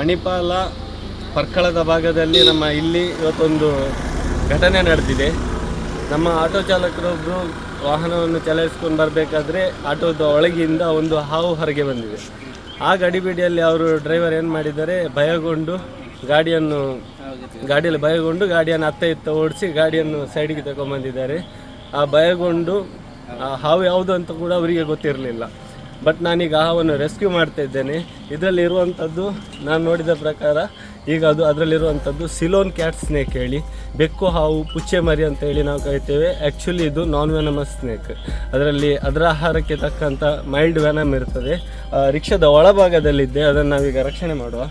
ಮಣಿಪಾಲ ಪರ್ಕಳದ ಭಾಗದಲ್ಲಿ ನಮ್ಮ ಇಲ್ಲಿ ಇವತ್ತೊಂದು ಘಟನೆ ನಡೆದಿದೆ. ನಮ್ಮ ಆಟೋ ಚಾಲಕರೊಬ್ಬರು ವಾಹನವನ್ನು ಚಲಾಯಿಸ್ಕೊಂಡು ಬರಬೇಕಾದ್ರೆ ಆಟೋದ ಒಳಗಿಂದ ಒಂದು ಹಾವು ಹೊರಗೆ ಬಂದಿದೆ. ಆ ಗಡಿಬಿಡಿಯಲ್ಲಿ ಅವರು ಡ್ರೈವರ್ ಏನು ಮಾಡಿದ್ದಾರೆ, ಭಯಗೊಂಡು ಗಾಡಿಯನ್ನು ಗಾಡಿಯಲ್ಲಿ ಭಯಗೊಂಡು ಗಾಡಿಯನ್ನು ಅತ್ತ ಇತ್ತ ಓಡಿಸಿ ಗಾಡಿಯನ್ನು ಸೈಡಿಗೆ ತಗೊಂಬಂದಿದ್ದಾರೆ ಆ ಭಯಗೊಂಡು ಹಾವು ಯಾವುದು ಅಂತ ಕೂಡ ಅವರಿಗೆ ಗೊತ್ತಿರಲಿಲ್ಲ. ಬಟ್ ನಾನೀಗ ಆ ಹಾವನ್ನು ರೆಸ್ಕ್ಯೂ ಮಾಡ್ತಾ ಇದ್ದೇನೆ. ಇದರಲ್ಲಿ ಇರುವಂಥದ್ದು ನಾನು ನೋಡಿದ ಪ್ರಕಾರ, ಈಗ ಅದು ಅದರಲ್ಲಿರುವಂಥದ್ದು ಸಿಲೋನ್ ಕ್ಯಾಟ್ ಸ್ನೇಕ್ ಹೇಳಿ. ಬೆಕ್ಕು, ಹಾವು, ಪುಚ್ಚೆ ಮರಿ ಅಂತ ಹೇಳಿ ನಾವು ಕರಿತೇವೆ. ಆ್ಯಕ್ಚುಲಿ ಇದು ನಾನ್ ವೆನಮಸ್ ಸ್ನೇಕ್ ಅದರಲ್ಲಿ ಅದರ ಆಹಾರಕ್ಕೆ ತಕ್ಕಂಥ ಮೈಲ್ಡ್ ವೆನಮ್ ಇರ್ತದೆ. ರಿಕ್ಷಾದ ಒಳಭಾಗದಲ್ಲಿದ್ದೆ. ಅದನ್ನು ನಾವೀಗ ರಕ್ಷಣೆ ಮಾಡುವ.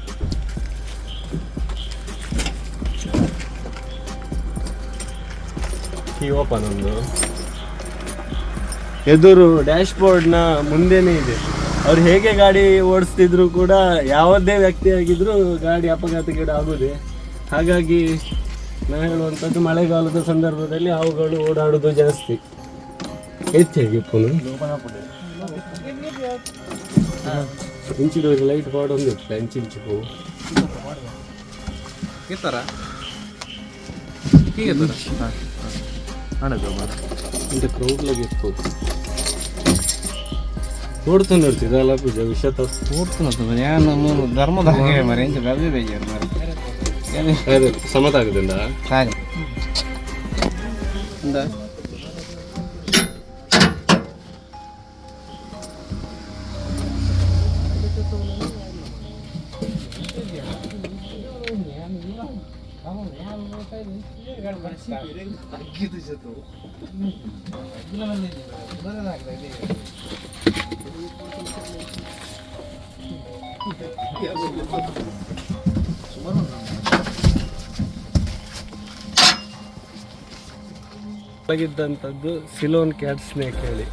ಈ ಓಪನ್ ಒಂದು. ಎದುರು ಡ್ಯಾಶ್ ಬೋರ್ಡ್ನ ಮುಂದೆನೇ ಇದೆ. ಅವ್ರು ಹೇಗೆ ಗಾಡಿ ಓಡಿಸ್ತಿದ್ರು ಕೂಡ ಯಾವುದೇ ವ್ಯಕ್ತಿ ಆಗಿದ್ರು ಗಾಡಿ ಅಪಘಾತಕ್ಕೀಡು ಆಗುದೇ. ಹಾಗಾಗಿ ನಾನು ಹೇಳುವಂಥದ್ದು ಮಳೆಗಾಲದ ಸಂದರ್ಭದಲ್ಲಿ ಅವುಗಳು ಓಡಾಡೋದು ಜಾಸ್ತಿ. ಹೆಚ್ಚಾಗಿ ಪುನಃ? ಲೈಟ್ ಬಾರ್ಡ್ ಒಂದು ಇರ್ತದೆ ಇಂಚು ಇಂಚು ಈ ಇರ್ತಾರ ಹೀಗೆ ಹಾಂ. ಇಂಥ ಕ್ರೌಡ್ಲಾಗ ಇರ್ತಿದ್ದ ಅಲ್ಲ ಪೂಜಾ ವಿಷಯ ತಪ್ಪು ನೋಡ್ತಾನ ಏನು ಮೂರು ಧರ್ಮದ ಹಾಗೆ ಮರಿ ಎಂತ ಗದ್ದೆ ಬೇಜಾರು ಮರಿ ಸಮತ ಆಗುದಿಲ್ಲ? ಹಾಗೆ. ಒಳಗಿದ್ದಂಥದ್ದು ಸಿಲೋನ್ ಕ್ಯಾಟ್ ಸ್ನೇಕ್ ಹೇಳಿ.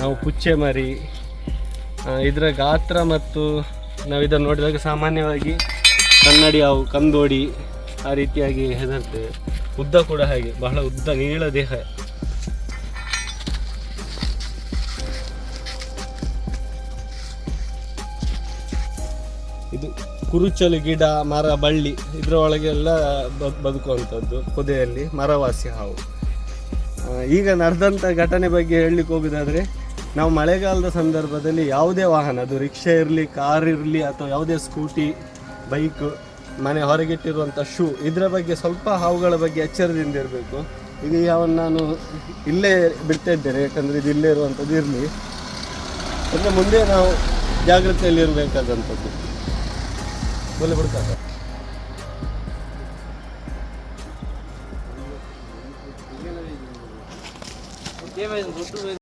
ನಾವು ಪುಚ್ಚೆ ಮರಿ ಇದರ ಗಾತ್ರ ಮತ್ತು ನಾವು ಇದನ್ನು ನೋಡಿದಾಗ ಸಾಮಾನ್ಯವಾಗಿ ಕನ್ನಡಿ ಅವು ಕಂದೋಡಿ ಆ ರೀತಿಯಾಗಿ ಹೆದರ್ತೇವೆ. ಉದ್ದ ಕೂಡ ಹಾಗೆ, ಬಹಳ ಉದ್ದ, ನೀಳ ದೇಹ. ಇದು ಕುರುಚಲು ಗಿಡ ಮರ ಬಳ್ಳಿ ಇದರ ಒಳಗೆಲ್ಲ ಬದುಕುವಂಥದ್ದು. ಪೊದೆಯಲ್ಲಿ ಮರವಾಸಿ ಹಾವು. ಈಗ ನಡೆದಂಥ ಘಟನೆ ಬಗ್ಗೆ ಹೇಳಲಿಕ್ಕೆ ಹೋಗೋದಾದರೆ ನಾವು ಮಳೆಗಾಲದ ಸಂದರ್ಭದಲ್ಲಿ ಯಾವುದೇ ವಾಹನ ಅದು ರಿಕ್ಷಾ ಇರಲಿ ಕಾರ್ ಇರಲಿ ಅಥವಾ ಯಾವುದೇ ಸ್ಕೂಟಿ ಬೈಕ್ ಮನೆ ಹೊರಗಿಟ್ಟಿರುವಂಥ ಶೂ ಇದರ ಬಗ್ಗೆ ಸ್ವಲ್ಪ ಹಾವುಗಳ ಬಗ್ಗೆ ಎಚ್ಚರದಿಂದ ಇರಬೇಕು. ಇದು ಯಾವನ್ನು ನಾನು ಇಲ್ಲೇ ಬಿಡ್ತಾ ಇದ್ದೇನೆ ಯಾಕಂದರೆ ಇದು ಇಲ್ಲೇ ಇರುವಂಥದ್ದು ಇರಲಿ. ಅಂದರೆ ಮುಂದೆ ನಾವು ಜಾಗ್ರತೆಯಲ್ಲಿ ಇರಬೇಕಾದಂಥದ್ದು. சொல்லிக் கொடுத்தாங்க சார்